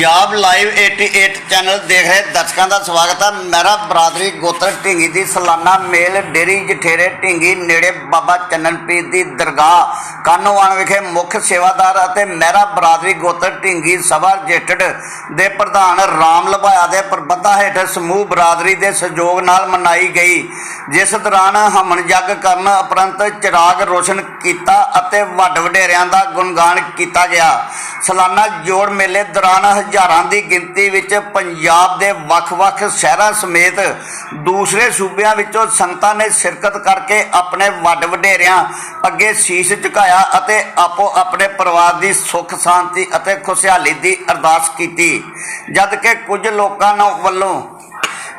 Punjab live 88 channel ਦੇਖ ਰਹੇ ਦਰਸ਼ਕਾਂ ਦਾ ਸਵਾਗਤ ਹੈ ਮੇਰਾ ਬਰਾਦਰੀ ਗੋਤਰ ਢਿੰਗੀ ਦੀ ਸਾਲਾਨਾ ਮੇਲ, ਡੇਰੀ ਜਠੇਰੇ ਢਿੰਗੀ, ਨੇੜੇ ਬਾਬਾ ਚੰਨਨ ਦੀ ਦਰਗਾਹ, ਕਾਨੋਵਾਨ ਵਿਖੇ ਮੁੱਖ ਸੇਵਾਦਾਰ ਅਤੇ ਮੇਰਾ ਬਰਾਦਰੀ ਗੋਤਰ ਢਿੰਗੀ ਸਭਾ ਰਜਿਸਟਰਡ ਦੇ ਪ੍ਰਧਾਨ ਰਾਮ ਲਭਾਇਆ ਦੇ ਪ੍ਰਬੰਧਾਂ ਹੇਠ ਸਮੂਹ ਬਰਾਦਰੀ ਦੇ ਸਹਿਯੋਗ ਨਾਲ ਮਨਾਈ ਗਈ, ਜਿਸ ਦੌਰਾਨ ਹਮਨ ਜੱਗ ਕਰਨ ਉਪਰੰਤ ਚਿਰਾਗ ਰੋਸ਼ਨ ਕੀਤਾ ਅਤੇ ਵੱਡ ਵਡੇਰਿਆਂ ਦਾ ਗੁਣਗਾਨ ਕੀਤਾ ਗਿਆ। ਸਾਲਾਨਾ ਜੋੜ ਮੇਲੇ ਦੌਰਾਨ ਹਜ਼ਾਰਾਂ ਦੀ ਗਿਣਤੀ ਵਿੱਚ ਪੰਜਾਬ ਦੇ ਵੱਖ-ਵੱਖ ਸ਼ਹਿਰਾਂ ਸਮੇਤ ਦੂਸਰੇ ਸੂਬਿਆਂ ਵਿੱਚੋਂ ਸੰਗਤਾਂ ਨੇ ਸ਼ਿਰਕਤ ਕਰਕੇ ਆਪਣੇ ਵੱਡ ਵਡੇਰਿਆਂ ਅੱਗੇ ਸੀਸ ਝੁਕਾਇਆ ਅਤੇ ਆਪੋ ਆਪਣੇ ਪਰਿਵਾਰ ਦੀ ਸੁੱਖ, ਸ਼ਾਂਤੀ ਅਤੇ ਖੁਸ਼ਹਾਲੀ ਦੀ ਅਰਦਾਸ ਕੀਤੀ। ਜਦ ਕਿ ਕੁਝ ਲੋਕਾਂ ਨੂੰ ਵੱਲੋਂ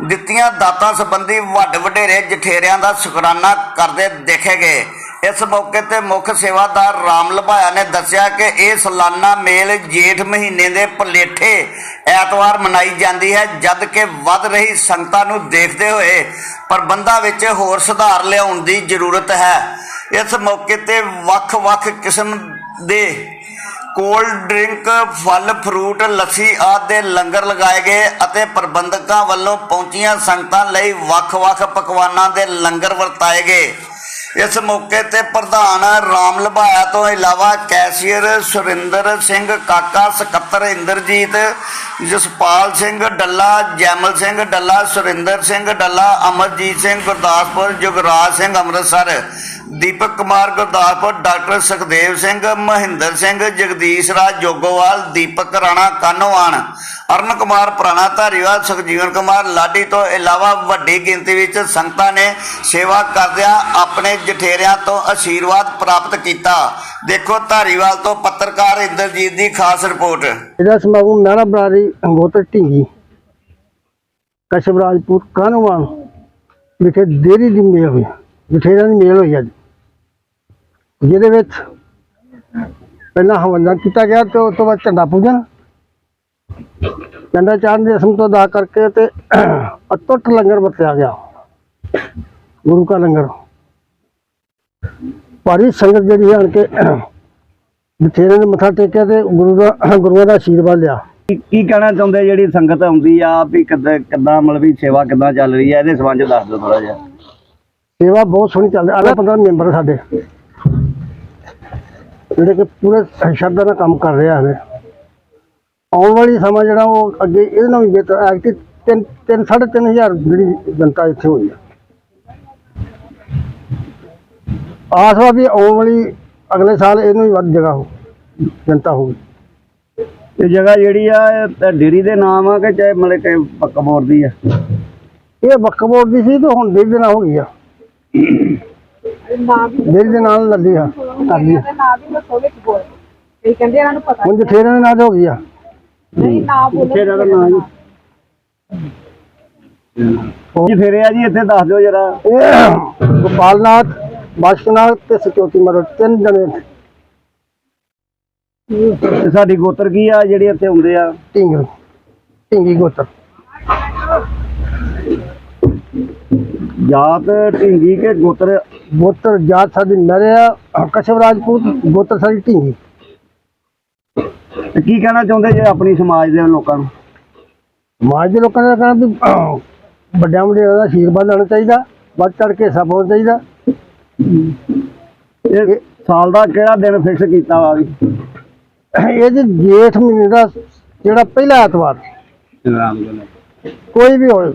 ਦਿੱਤੀਆਂ ਦਾਤਾਂ ਸੰਬੰਧੀ ਵੱਡ ਵਡੇਰੇ ਜਠੇਰਿਆਂ ਦਾ ਸ਼ੁਕਰਾਨਾ ਕਰਦੇ ਦੇਖੇ ਗਏ। ਇਸ ਮੌਕੇ ਤੇ ਮੁੱਖ ਸੇਵਾਦਾਰ ਰਾਮ ਲਭਾਇਆ ਨੇ ਦੱਸਿਆ ਕਿ ਇਹ ਸਾਲਾਨਾ ਮੇਲ ਜੇਠ ਮਹੀਨੇ ਦੇ ਪਲੇਠੇ ਐਤਵਾਰ ਮਨਾਈ ਜਾਂਦੀ ਹੈ, ਜਦ ਕਿ ਵੱਧ ਰਹੀ ਸੰਗਤਾਂ ਨੂੰ ਦੇਖਦੇ ਹੋਏ ਪ੍ਰਬੰਧਾਂ ਵਿੱਚ ਹੋਰ ਸੁਧਾਰ ਲਿਆਉਣ ਦੀ ਜ਼ਰੂਰਤ ਹੈ। ਇਸ ਮੌਕੇ ਤੇ ਵੱਖ-ਵੱਖ ਕਿਸਮ ਦੇ ਕੋਲਡ ਡਰਿੰਕ, ਫਲ, ਫਰੂਟ, ਲੱਸੀ ਆਦਿ ਦੇ ਲੰਗਰ ਲਗਾਏ ਗਏ ਅਤੇ ਪ੍ਰਬੰਧਕਾਂ ਵੱਲੋਂ ਪਹੁੰਚੀਆਂ ਸੰਗਤਾਂ ਲਈ ਵੱਖ-ਵੱਖ ਪਕਵਾਨਾਂ ਦੇ ਲੰਗਰ ਵਰਤਾਏ ਗਏ। ਇਸ ਮੌਕੇ ਤੇ ਪ੍ਰਧਾਨ ਰਾਮ ਲਭਾਇਆ ਤੋਂ ਇਲਾਵਾ ਕੈਸ਼ੀਅਰ ਸੁਰਿੰਦਰ ਸਿੰਘ, ਕਾਕਾ ਸਕੱਤਰ ਇੰਦਰਜੀਤ, ਜਸਪਾਲ ਸਿੰਘ, ਡੱਲਾ ਜੈਮਲ ਸਿੰਘ, ਡੱਲਾ ਸੁਰਿੰਦਰ ਸਿੰਘ, ਡੱਲਾ ਅਮਰਜੀਤ ਸਿੰਘ, ਗੁਰਦਾਸਪੁਰ ਜੁਗਰਾਜ ਸਿੰਘ ਅੰਮ੍ਰਿਤਸਰ। ਦੀਪਕ ਕੁਮਾਰ ਗੁਰਦਾਸਪੁਰ, ਡਾਕਟਰ ਸੁਖਦੇਵ ਸਿੰਘ, ਮਹਿੰਦਰ ਸਿੰਘ, ਜਗਦੀਸ਼ ਰਾਜ ਜੋਗੋਵਾਲ, ਦੀਪਕ ਰਾਣਾ ਕਾਨੋਵਾਨ ਅਰਨ ਕੁਮਾਰ ਪ੍ਰਾਣਾ ਧਾਰੀਵਾਲ, ਸੁਖਜੀਵਨ ਕੁਮਾਰ ਲਾਡੀ ਤੋਂ ਇਲਾਵਾ ਵੱਡੀ ਗਿਣਤੀ ਵਿੱਚ ਸੰਗਤਾਂ ਨੇ ਸੇਵਾ ਕਰਦਿਆਂ ਆਪਣੇ ਜਠੇਰਿਆਂ ਤੋਂ ਆਸ਼ੀਰਵਾਦ ਪ੍ਰਾਪਤ ਕੀਤਾ। ਦੇਖੋ ਧਾਰੀਵਾਲ ਤੋਂ ਪੱਤਰਕਾਰ ਇੰਦਰਜੀਤ ਦੀ ਖਾਸ ਰਿਪੋਰਟ। ਇਹਦਾ ਸਮਾਗਮ ਨਾਰਾ ਬਰਾਦਰੀ ਅੰਗੋਤਰ ਢਿੰਗੀ ਕਸ਼ਬ ਰਾਜਪੂਤ ਵਿਖੇ ਦੇਰੀ ਦੀ ਮੇਲ ਹੋਈ, ਜਠੇਰਿਆਂ ਦੀ ਮੇਲ ਹੋਈ ਅੱਜ। ਜਿਹਦੇ ਵਿੱਚ ਪਹਿਲਾਂ ਹਵਨ ਕੀਤਾ ਗਿਆ ਤੇ ਉਸ ਤੋਂ ਬਾਅਦ ਝੰਡਾ ਪੂਜਨ ਝੰਡਾ ਚਾੜਨ ਦੀ ਰਸਮ ਤੋਂ ਅਦਾ ਕਰਕੇ ਤੇ ਅਟੁੱਟ ਲੰਗਰ ਵਰਤਿਆ ਗਿਆ। ਗੁਰੂ ਕਾ ਲੰਗਰ। ਭਾਰੀ ਸੰਗਤ ਜਿਹੜੀ ਆਣ ਕੇ ਬਥੇਰੇ ਨੇ ਮੱਥਾ ਟੇਕਿਆ ਤੇ ਗੁਰੂ ਦਾ ਗੁਰੂਆਂ ਦਾ ਆਸ਼ੀਰਵਾਦ ਲਿਆ। ਕੀ ਕਹਿਣਾ ਚਾਹੁੰਦੇ ਜਿਹੜੀ ਸੰਗਤ ਆਉਂਦੀ ਆ ਵੀ ਕਿੱਦਾਂ ਕਿੱਦਾਂ ਮਤਲਬ ਵੀ ਸੇਵਾ ਕਿੱਦਾਂ ਚੱਲ ਰਹੀ ਹੈ ਇਹਦੇ ਸੰਬੰਧ ਦੱਸ ਦਿਓ ਥੋੜਾ ਜਿਹਾ। ਸੇਵਾ ਬਹੁਤ ਸੋਹਣੀ ਚੱਲਦੀ ਆਲੇ 15 ਮੈਂਬਰ ਆ ਸਾਡੇ। ਜਿਹੜੇ ਕਿ ਪੂਰੇ ਸ਼ਰਧਾ ਨਾਲ ਕੰਮ ਕਰ ਰਹੇ ਹਨ ਆਉਣ ਵਾਲੀ ਸਮਾਂ ਜਿਹੜਾ ਉਹ ਅੱਗੇ ਇਹਦੇ ਨਾਲ ਵੀ ਬਿਹਤਰ ਐਕਟੀ ਤਿੰਨ ਤਿੰਨ ਸਾਢੇ ਤਿੰਨ ਹਜ਼ਾਰ ਜਿਹੜੀ ਜਨਤਾ ਇੱਥੇ ਹੋਈ ਆ ਆਸ ਵਾ ਵੀ ਆਉਣ ਵਾਲੀ ਅਗਲੇ ਸਾਲ ਇਹਨੂੰ ਵੀ ਵੱਧ ਜਗ੍ਹਾ ਹੋ ਜਨਤਾ ਹੋਊਗੀ। ਇਹ ਜਗ੍ਹਾ ਜਿਹੜੀ ਆ ਇਹ ਡੇਰੀ ਦੇ ਨਾਮ ਆ ਕਿ ਚਾਹੇ ਮਤਲਬ ਕਿ ਪੱਕਾ ਬੋਰ ਦੀ ਆ? ਇਹ ਬੱਕਬੋਰਡ ਦੀ ਸੀ ਤੇ ਹੁਣ ਡੇਢ ਦਿਨ ਹੋ ਗਈ ਆ। ਡੇਢ ਦੇ ਨਾਲ ਲੱਦੀ ਆ ਕਰ ਲਈ ਆ। ਦੇ ਨਾਂ ਵੀ ਦੱਸੋ ਵਿੱਚ ਬੋਲ। ਇਹ ਕਹਿੰਦੇ ਇਹਨਾਂ ਨੂੰ ਪਤਾ ਹੁਣ ਜਠੇਰਿਆਂ ਦੇ ਨਾਲ ਤੇ ਹੋ ਗਈ ਆ। ਨਹੀਂ ਨਾ ਬੋਲੋ। ਜਠੇਰਿਆਂ ਦਾ ਨਾਂ ਜੀ ਜੀ ਫੇਰੇ ਆ ਜੀ ਇੱਥੇ ਦੱਸ ਦਿਓ ਜਰਾ। ਇਹ ਗੋਪਾਲਨਾਥ ਬਾਸ਼ਕਨਾਥ ਤੇ ਸਚੋਤੀ ਮਰੋ ਤਿੰਨ ਜਣੇ। ਤੇ ਸਾਡੀ ਗੋਤਰ ਕੀ ਆ ਜਿਹੜੇ ਇੱਥੇ ਹੁੰਦੇ ਆ? ਢਿੰਗ ਢਿੰਗੀ ਗੋਤਰ। ਜਾਤ ਢਿੰਗੀ ਕੇ ਗੋਤਰ ਗੋਤਰ ਜਾਤ ਸਾਡੀ ਨਰਿਆ ਕਸ਼ਵ ਰਾਜਪੂਤ ਗੋਤਰ ਸਾਡੀ ਢਿੰਗੀ। ਤੇ ਕੀ ਕਹਿਣਾ ਚਾਹੁੰਦੇ ਜੇ ਆਪਣੀ ਸਮਾਜ ਦੇ ਲੋਕਾਂ ਨੂੰ? ਸਮਾਜ ਦੇ ਲੋਕਾਂ ਦਾ ਕਹਿਣਾ ਵੀ ਵੱਡਿਆਂ ਵੱਡਿਆਂ ਦਾ ਆਸ਼ੀਰਵਾਦ ਲੈਣਾ ਚਾਹੀਦਾ ਵੱਧ ਚੜ ਕੇ ਹੋਣਾ ਚਾਹੀਦਾ। ਇਹ ਸਾਲ ਦਾ ਕਿਹੜਾ ਦਿਨ ਫਿਕਸ ਕੀਤਾ ਵਾ ਵੀ? ਇਹ ਜੀ ਜੇਠ ਮਹੀਨੇ ਦਾ ਜਿਹੜਾ ਪਹਿਲਾ ਐਤਵਾਰ। ਕੋਈ ਵੀ ਹੋਵੇ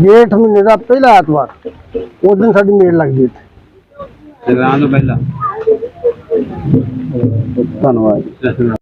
ਜੇਠ ਮਹੀਨੇ ਦਾ ਪਹਿਲਾ ਐਤਵਾਰ। ਉਸ ਦਿਨ ਸਾਡੀ ਮੇਲ ਲੱਗਦੀ ਹੈ ਧੰਨਵਾਦ